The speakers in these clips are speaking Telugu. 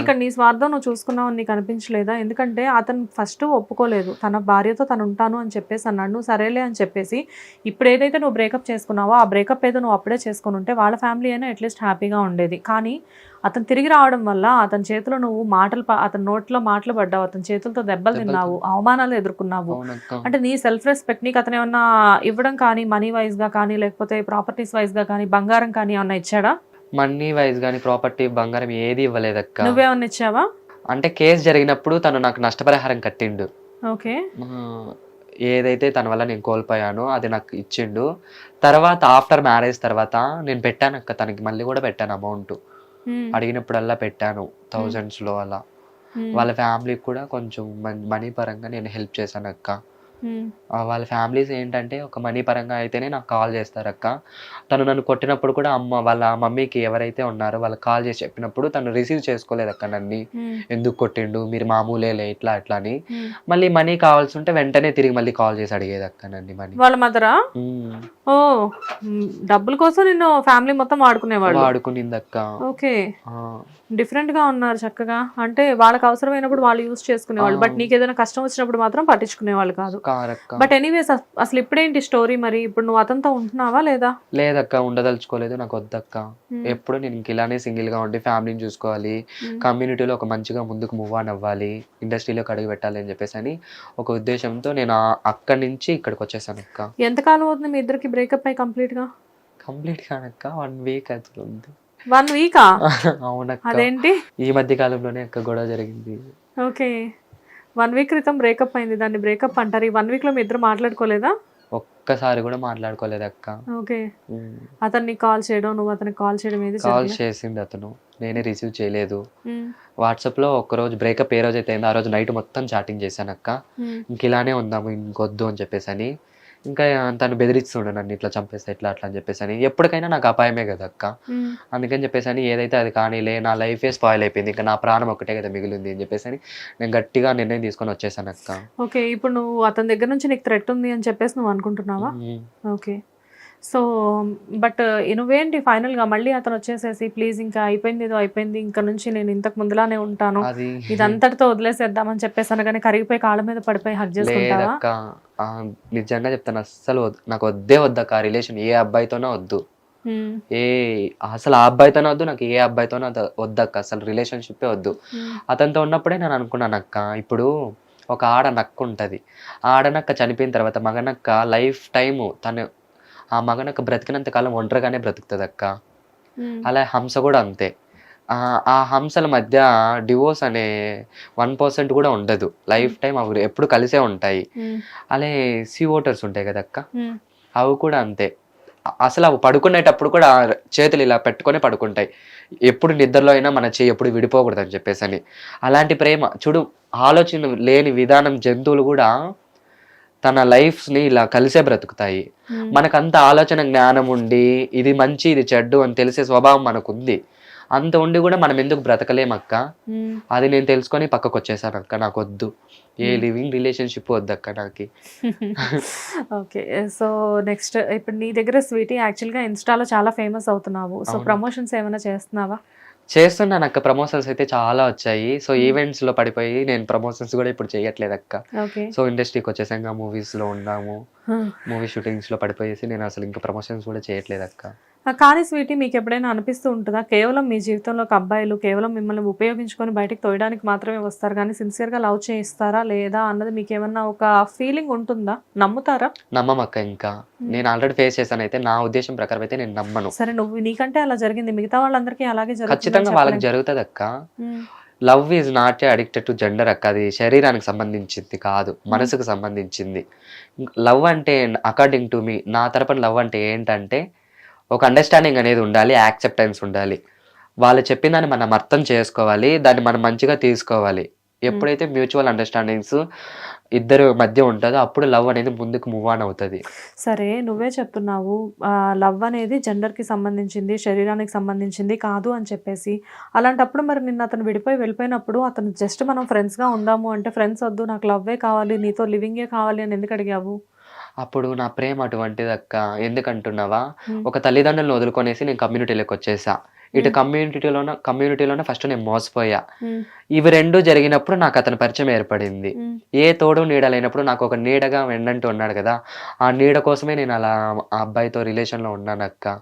ఇక్కడ నీ స్వార్థం నువ్వు చూసుకున్నావు నీకు అనిపించలేదా? ఎందుకంటే అతను ఫస్ట్ ఒప్పుకోలేదు. తన భార్యతో తను ఉంటాను అని చెప్పేసి అన్నాడు. నువ్వు సరేలే అని చెప్పేసి ఇప్పుడు ఏదైతే నువ్వు బ్రేకప్ చేసుకున్నావో ఆ బ్రేకప్ ఏదో నువ్వు అప్పుడే చేసుకుని ఉంటే వాళ్ళ ఫ్యామిలీ అయినా అట్లీస్ట్ హ్యాపీగా ఉండేది. కానీ అతను తిరిగి రావడం వల్ల అతని చేతిలో నువ్వు మాటలు అతని నోట్లో మాటలు పడ్డావు. అతని చేతులతో దెబ్బలు తిన్నావు. అవమానాలు ఎదుర్కొన్నావు. అంటే నీ సెల్ఫ్ రెస్పెక్ట్ నీకు అతను ఏమన్నా ఇవ్వడం కానీ మనీ వైజ్గా కానీ లేకపోతే ప్రాపర్టీస్ వైజ్గా కానీ బంగారం కానీ ఏమన్నా ఇచ్చాడా? మనీ వైజ్ కానీ ప్రాపర్టీ బంగారం ఏది ఇవ్వలేదక్క నువ్వేమన్నా ఇచ్చావా? అంటే కేసు జరిగినప్పుడు తను నాకు నష్టపరిహారం కట్టిండు. ఓకే. ఏదైతే తన వల్ల నేను కోల్పోయానో అది నాకు ఇచ్చిండు. తర్వాత ఆఫ్టర్ మ్యారేజ్ తర్వాత నేను పెట్టాను అక్క తనకి మళ్ళీ కూడా పెట్టాను అమౌంట్. అడిగినప్పుడల్లా పెట్టాను థౌజండ్స్లో అలా వాళ్ళ ఫ్యామిలీకి కూడా కొంచెం మనీ పరంగా నేను హెల్ప్ చేశాను అక్క. వాళ్ళ ఫ్యామిలీస్ ఏంటంటే ఒక మనీ పరంగా అయితేనే నాకు కాల్ చేస్తారు అక్క. తను నన్ను కొట్టినప్పుడు కూడా అమ్మ వాళ్ళ మమ్మీకి ఎవరైతే ఉన్నారో వాళ్ళకి కాల్ చేసి చెప్పినప్పుడు తను రిసీవ్ చేసుకోలేదు అక్క నన్ను. ఎందుకు కొట్టిండు? మీరు మామూలేలే ఇట్లా అట్లా అని. మళ్ళీ మనీ కావాల్సి ఉంటే వెంటనే తిరిగి మళ్ళీ కాల్ చేసి అడిగేది అక్క నన్ను మనీ. వాళ్ళ మదరా? ఓ డబ్బుల కోసం నిన్ను ఫ్యామిలీ మొత్తం వాడుకునేవాళ్ళు? వాడుకునింది అక్క. ఓకే. ఆ, డిఫరెంట్గా ఉన్నారు చక్కగా. అంటే వాళ్ళకి అవసరమైనప్పుడు వాళ్ళు యూజ్ చేసుకునేవాళ్ళు. బట్ నీకు ఏదైనా కష్టం వచ్చినప్పుడు మాత్రం పట్టించుకునేవాళ్ళు కాదు. బట్ ఎనీవేస్ అసలు ఇప్పుడేంటి స్టోరీ మరి? ఇప్పుడు నువ్వు అతనితో ఉంటున్నావా లేదా? లేదక్క ఉండదలుచుకోలేదు. నాకు వద్దక్క. ఎప్పుడు నేను ఇంక ఇలానే సింగిల్గా ఉండి ఫ్యామిలీని చూసుకోవాలి. కమ్యూనిటీలో ఒక మంచిగా ముందుకు మూవ్ ఆన్ అవ్వాలి. ఇండస్ట్రీలోకి అడుగు పెట్టాలి అని చెప్పేసి అని ఒక ఉద్దేశంతో నేను అక్కడి నుంచి ఇక్కడికి వచ్చేసాను అక్క. ఎంతకాలం అవుతుంది మీ ఇద్దరికి బ్రేకప్ అయ్యి కంప్లీట్గా కంప్లీట్ కానక్క వన్ వీక్ అవుతుంది. వన్ వీకా? అవునక్క. అదేంటి? ఈ మధ్య కాలంలోనే అక్క గొడవ జరిగింది. ఓకే. వన్ వీక్ క్రితం బ్రేకప్ అయింది. దాన్ని బ్రేకప్ అంటారు. ఈ వన్ వీక్లో మీ ఇద్దరు మాట్లాడుకోలేదా? ఒక్కసారి కూడా మాట్లాడుకోలేదు అక్క. ఓకే. అతన్ని కాల్ చేయడం నువ్వు అతనికి కాల్ చేయడం ఏది కాల్? చేసింది అతను. నేనే రిసీవ్ చేయలేదు. ఉమ్, వాట్సాప్లో ఒక్కరోజు బ్రేకప్ ఏ రోజు అయితే ఆ రోజు నైట్ మొత్తం చాటింగ్ చేశాను అక్క. ఇంక ఇలానే ఉందాము ఇంకొద్దు అని చెప్పేసి అని ఇంకా తను బెదిరిస్తుండే నన్ను ఇట్లా చంపేస్తా ఇట్లా అట్లా అని చెప్పేసి అని. ఎప్పటికైనా నాకు అపాయమే కదా అక్క. అందుకని చెప్పేసి అని ఏదైతే అది కానీలే నా లైఫే స్పాయిల్ అయిపోయింది. ఇంకా నా ప్రాణం ఒకటే కదా మిగిలింది అని చెప్పేసి అని నేను గట్టిగా నిర్ణయం తీసుకొని వచ్చేసాను అక్క. ఓకే ఇప్పుడు నువ్వు అతని దగ్గర నుంచి నీకు థ్రెట్ ఉంది అని చెప్పేసి నువ్వు అనుకుంటున్నావా. ఓకే. సో బట్ నువ్వేంటి final గా మళ్ళీ అతను వచ్చేసేసి ప్లీజ్ ఇంకా అయిపోయింది ఏదో అయిపోయింది ఇంకా నుంచి నేను ఇంతకు ముందులానే ఉంటాను. ఇదంతటితో వదిలేసేద్దామని చెప్పేసి కానీ కరిగిపోయి కాళ్ళ మీద పడిపోయి హక్ చేసుకుంటావా? నిజంగా చెప్తాను అస్సలు నాకు వద్దే వద్దక్క ఆ రిలేషన్ ఏ అబ్బాయితోనో వద్దు. ఏ అసలు ఆ అబ్బాయితోనే వద్దు నాకు ఏ అబ్బాయితోనో వద్ద- వద్దక్క అసలు రిలేషన్షిప్పే వద్దు. అతనితో ఉన్నప్పుడే నేను అనుకున్నాను అక్క ఇప్పుడు ఒక ఆడ నక్క ఉంటుంది ఆ ఆడనక్క చనిపోయిన తర్వాత మగనక్క లైఫ్ టైము తను ఆ మగనక్క బ్రతికినంత కాలం ఒంటరిగానే బ్రతుకుతుంది అక్క అలా హంస కూడా అంతే. ఆ ఆ హంసల మధ్య డివోర్స్ అనే వన్ పర్సెంట్ కూడా ఉండదు. లైఫ్ టైం అవి ఎప్పుడు కలిసే ఉంటాయి. అలాగే సీ వాటర్స్ ఉంటాయి కదా అక్క అవి కూడా అంతే. అసలు అవి పడుకునేటప్పుడు కూడా చేతులు ఇలా పెట్టుకొని పడుకుంటాయి. ఎప్పుడు నిద్రలో అయినా మన చేయి ఎప్పుడు విడిపోకూడదు అని చెప్పేసి అని అలాంటి ప్రేమ చూడు ఆలోచన లేని విధానం జంతువులు కూడా తన లైఫ్స్ని ఇలా కలిసే బ్రతుకుతాయి ఉమ్. మనకంత ఆలోచన జ్ఞానం ఉండి ఇది మంచి ఇది చెడ్డు అని తెలిసే స్వభావం మనకుంది అంత ఉండి కూడా మనం ఎందుకు బ్రతకలేమక్క ఉమ్. అది నేను తెలుసుకొని పక్కకు వచ్చేసాను అక్క నాకు వద్దు ఏ Hmm. లివింగ్ రిలేషన్షిప్ వద్దక్క నాకు ఓకే సో నెక్స్ట్ ఇప్పుడు నీ దగ్గర స్వీటీ యాక్చువల్గా ఇన్స్టాలో చాలా ఫేమస్ అవుతున్నావు సో. ప్రమోషన్స్ ఏమైనా చేస్తున్నావా చేస్తున్నాను అక్క ప్రమోషన్స్ అయితే చాలా వచ్చాయి. సో ఈవెంట్స్లో పడిపోయి నేను ప్రమోషన్స్ కూడా ఇప్పుడు చేయట్లేదు అక్క. సో ఇండస్ట్రీకి వచ్చేసాక మూవీస్లో ఉన్నాము. మూవీ షూటింగ్స్లో పడిపోయేసి నేను అసలు ఇంకా ప్రమోషన్స్ కూడా చేయట్లేదు అక్క. కానీ స్వీటీ మీకు ఎప్పుడైనా అనిపిస్తూ ఉంటుందా? కేవలం మీ జీవితంలోకి అబ్బాయిలు కేవలం మిమ్మల్ని ఉపయోగించుకొని బయటికి తోయడానికి మాత్రమే వస్తారు కానీ సిన్సియర్గా లవ్ చేయిస్తారా లేదా అన్నది మీకు ఏమన్నా ఒక ఫీలింగ్ ఉంటుందా? నమ్ముతారా? నమ్మమక్క ఇంకా. నేను ఆల్రెడీ ఫేస్ చేశాను అయితే నా ఉద్దేశం ప్రకారం అయితే నేను నమ్మను. సరే నువ్వు నీకంటే అలా జరిగింది మిగతా వాళ్ళందరికీ అలాగే ఖచ్చితంగా వాళ్ళకి జరుగుతుంది జరుగుతుంది అక్క love is not addicted to gender అక్క. అది శరీరానికి సంబంధించింది కాదు మనసుకు సంబంధించింది. లవ్ అంటే అకార్డింగ్ టు మీ నా తరపున లవ్ అంటే ఏంటంటే ఒక అండర్స్టాండింగ్ అనేది ఉండాలి యాక్సెప్టెన్స్ ఉండాలి. వాళ్ళు చెప్పిన దాన్ని మనం అర్థం చేసుకోవాలి దాన్ని మనం మంచిగా తీసుకోవాలి. ఎప్పుడైతే మ్యూచువల్ అండర్స్టాండింగ్స్ ఇద్దరు మధ్య ఉంటుందో అప్పుడు లవ్ అనేది ముందుకు మూవ్ ఆన్ అవుతుంది. సరే నువ్వే చెప్తున్నావు లవ్ అనేది జెండర్కి సంబంధించింది శరీరానికి సంబంధించింది కాదు అని చెప్పేసి. అలాంటప్పుడు మరి నిన్న అతను విడిపోయి వెళ్ళిపోయినప్పుడు అతను జస్ట్ మనం ఫ్రెండ్స్గా ఉందాము అంటే ఫ్రెండ్స్ వద్దు నాకు లవ్వే కావాలి నీతో లివింగే కావాలి అని ఎందుకు అడిగావు? అప్పుడు నా ప్రేమ అటువంటిది అక్క. ఎందుకంటున్నావా. ఒక తల్లిదండ్రులను వదులుకొనేసి నేను కమ్యూనిటీలోకి వచ్చేసా. ఇటు. కమ్యూనిటీలోన కమ్యూనిటీలోనే ఫస్ట్ నేను మోసపోయా. ఇవి రెండు జరిగినప్పుడు నాకు అతని పరిచయం ఏర్పడింది. ఏ తోడు నీడ లేనప్పుడు నాకు ఒక నీడగా వెన్నంటూ ఉన్నాడు కదా. ఆ నీడ కోసమే నేను అలా ఆ అబ్బాయితో రిలేషన్లో ఉన్నాను అక్క.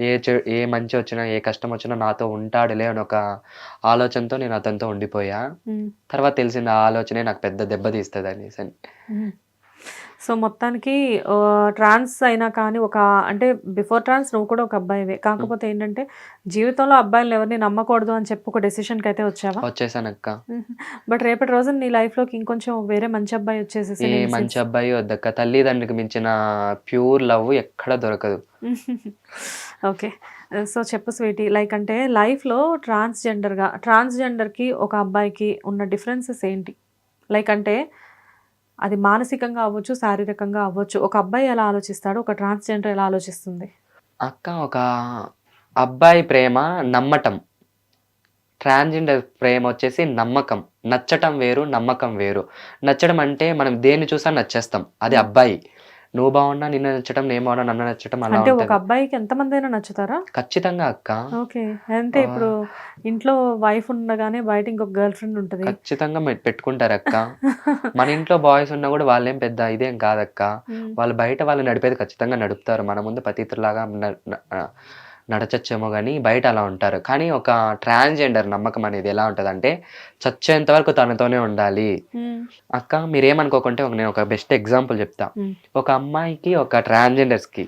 ఏ ఏ మంచి వచ్చినా ఏ కష్టం వచ్చినా నాతో ఉంటాడులే అని ఒక ఆలోచనతో నేను అతనితో ఉండిపోయా. తర్వాత తెలిసింది ఆ ఆలోచనే నాకు పెద్ద దెబ్బ తీస్తుంది అనేసి. సో మొత్తానికి ట్రాన్స్ అయినా కానీ ఒక అంటే బిఫోర్ ట్రాన్స్ నువ్వు కూడా ఒక అబ్బాయివే. కాకపోతే ఏంటంటే జీవితంలో అబ్బాయిలు ఎవరిని నమ్మకూడదు అని చెప్పి ఒక డెసిషన్కి అయితే వచ్చావా? వచ్చేసాను అక్క బట్ రేపటి రోజు నీ లైఫ్లోకి ఇంకొంచెం వేరే మంచి అబ్బాయి వచ్చేసేసి మంచి అబ్బాయి వద్దక్క. తల్లిదండ్రులకు మించిన ప్యూర్ లవ్ ఎక్కడ దొరకదు. ఓకే. సో చెప్పు స్వీటీ. లైక్ అంటే లైఫ్లో ట్రాన్స్జెండర్గా ట్రాన్స్జెండర్కి ఒక అబ్బాయికి ఉన్న డిఫరెన్సెస్ ఏంటి? లైక్ అంటే అది మానసికంగా అవ్వచ్చు శారీరకంగా అవ్వచ్చు. ఒక అబ్బాయి ఎలా ఆలోచిస్తాడు? ఒక ట్రాన్స్జెండర్ ఎలా ఆలోచిస్తుంది? అక్క ఒక అబ్బాయి ప్రేమ నమ్మటం. ట్రాన్స్జెండర్ ప్రేమ వచ్చేసి నమ్మకం. నచ్చటం వేరు నమ్మకం వేరు. నచ్చడం అంటే మనం దేన్ని చూసా నచ్చేస్తాం. అది అబ్బాయి. నువ్వు బాగున్నా నిన్ను నచ్చటం నేను బాగున్నా నన్ను నచ్చటం అలా అంటే ఒక అబ్బాయికి ఎంతమంది అయినా నచ్చుతారా? ఖచ్చితంగా అక్క. ఓకే. అంటే ఇప్పుడు ఇంట్లో వైఫ్ ఉండగానే బయట ఇంకొక గర్ల్ ఫ్రెండ్ ఉంటుంది. ఖచ్చితంగా పెట్టుకుంటారు అక్క. మన ఇంట్లో బాయ్స్ ఉన్నా కూడా వాళ్ళేం పెద్ద ఇదేం కాదక్క. వాళ్ళు బయట వాళ్ళు నడిపేది ఖచ్చితంగా నడుపుతారు. మన ముందు పతితులాగా నడచచ్చేమో కానీ బయట అలా ఉంటారు. కానీ ఒక ట్రాన్స్జెండర్ నమ్మకం అనేది ఎలా ఉంటుందంటే చచ్చేంత వరకు తనతోనే ఉండాలి. అక్క మీరేమనుకోకుంటే ఒక నేను ఒక బెస్ట్ ఎగ్జాంపుల్ చెప్తా. ఒక అమ్మాయికి ఒక ట్రాన్స్జెండర్స్కి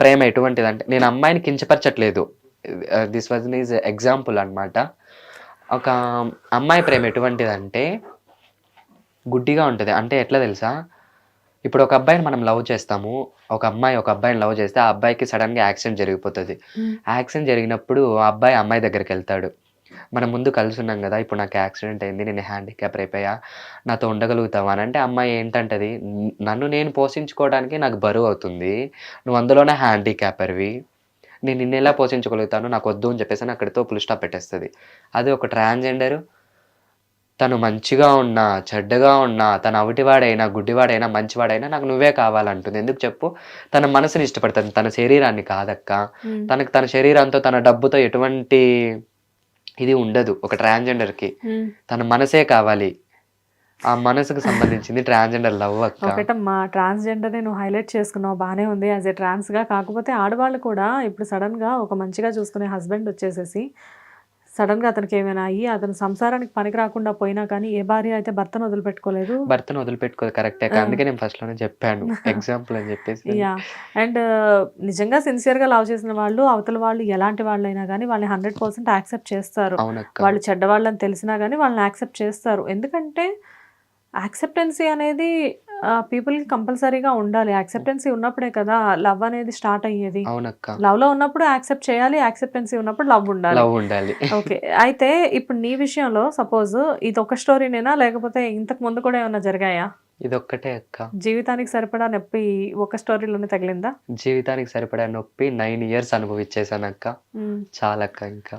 ప్రేమ ఎటువంటిది అంటే నేను అమ్మాయిని కించపరచట్లేదు. దిస్ వాజ్ ఈజ్ ఎగ్జాంపుల్ అన్నమాట. ఒక అమ్మాయి ప్రేమ ఎటువంటిదంటే గుడ్డిగా ఉంటుంది. అంటే ఎట్లా తెలుసా? ఇప్పుడు ఒక అబ్బాయిని మనం లవ్ చేస్తాము ఒక అమ్మాయి ఒక అబ్బాయిని లవ్ చేస్తే ఆ అబ్బాయికి సడన్గా యాక్సిడెంట్ జరిగిపోతుంది. యాక్సిడెంట్ జరిగినప్పుడు ఆ అబ్బాయి అమ్మాయి దగ్గరికి వెళ్తాడు. మనం ముందు కలిసి ఉన్నాం కదా ఇప్పుడు నాకు యాక్సిడెంట్ అయింది నేను హ్యాండిక్యాప్ అయిపోయా నాతో ఉండగలుగుతావా అని అంటే అమ్మాయి ఏంటంటది "న- నన్ను నేను పోషించుకోవడానికి నాకు బరువు అవుతుంది నువ్వు అందులోనే హ్యాండిక్యాపర్వి నేను నిన్ను ఎలా పోషించుకోగలుగుతాను నాకు వద్దు అని చెప్పేసి అక్కడితో పుల్ స్టాప్ పెట్టేస్తుంది. అది ఒక ట్రాన్స్జెండర్ తను మంచిగా ఉన్నా చెడ్డగా ఉన్నా తను అవిటివాడైనా గుడ్డివాడైనా మంచివాడైనా నాకు నువ్వే కావాలంటుంది. ఎందుకు చెప్పు? తన మనసుని ఇష్టపడుతుంది. తన శరీరాన్ని కాదక్క. తనకు తన శరీరంతో తన డబ్బుతో ఎటువంటి ఇది ఉండదు. ఒక ట్రాన్స్జెండర్కి. తన మనసే కావాలి. ఆ మనసుకు సంబంధించింది ట్రాన్స్జెండర్ లవ్ అక్క. ఒకటమ్మా ట్రాన్స్జెండర్ని నువ్వు హైలైట్ చేసుకున్నావు. బాగానే ఉంది. యాజ్ ఏ ట్రాన్స్గా కాకపోతే ఆడవాళ్ళు కూడా ఇప్పుడు సడన్గా ఒక మంచిగా చూసుకునే హస్బెండ్ వచ్చేసేసి సడన్గా అతనికి ఏమైనా అయ్యి అతను సంసారానికి పనికి రాకుండా పోయినా కానీ ఏ భార్య అయితే భర్తను వదిలిపెట్టుకోలేదు. భర్తను వదిలిపెట్టుకోదు. కరెక్టే. అందుకే నేను ఫస్ట్లోనే చెప్పాను. ఎగ్జాంపుల్ అని చెప్పేసి. యా. అండ్ నిజంగా సిన్సియర్గా లవ్ చేసిన వాళ్ళు అవతల వాళ్ళు ఎలాంటి వాళ్ళైనా కానీ వాళ్ళని హండ్రెడ్ పర్సెంట్ యాక్సెప్ట్ చేస్తారు. వాళ్ళు చెడ్డవాళ్ళని తెలిసినా కానీ వాళ్ళని యాక్సెప్ట్ చేస్తారు. ఎందుకంటే యాక్సెప్టెన్సీ అనేది పీపుల్కి కంపల్సరీగా ఉండాలి. యాక్సెప్టెన్సీ ఉన్నప్పుడే కదా లవ్ అనేది స్టార్ట్ అయ్యేది. అవునక్క. లవ్లో ఉన్నప్పుడు యాక్సెప్ట్ చేయాలి యాక్సెప్టెన్సీ ఉన్నప్పుడు లవ్ ఉండాలి. లవ్ ఉండాలి. ఓకే అయితే ఇప్పుడు నీ విషయంలో సపోజ్ ఇది ఒక స్టోరీనేనా లేకపోతే ఇంతకు ముందు కూడా ఏమైనా జరిగాయా? ఇది ఒక్కటే అక్క. జీవితానికి సరిపడా నొప్పి ఒక స్టోరీలోనే తగిలిందా? జీవితానికి సరిపడా నొప్పి నైన్ ఇయర్స్ అనుభవించేసాను అక్క మ్మ్. చాలక్క ఇంకా.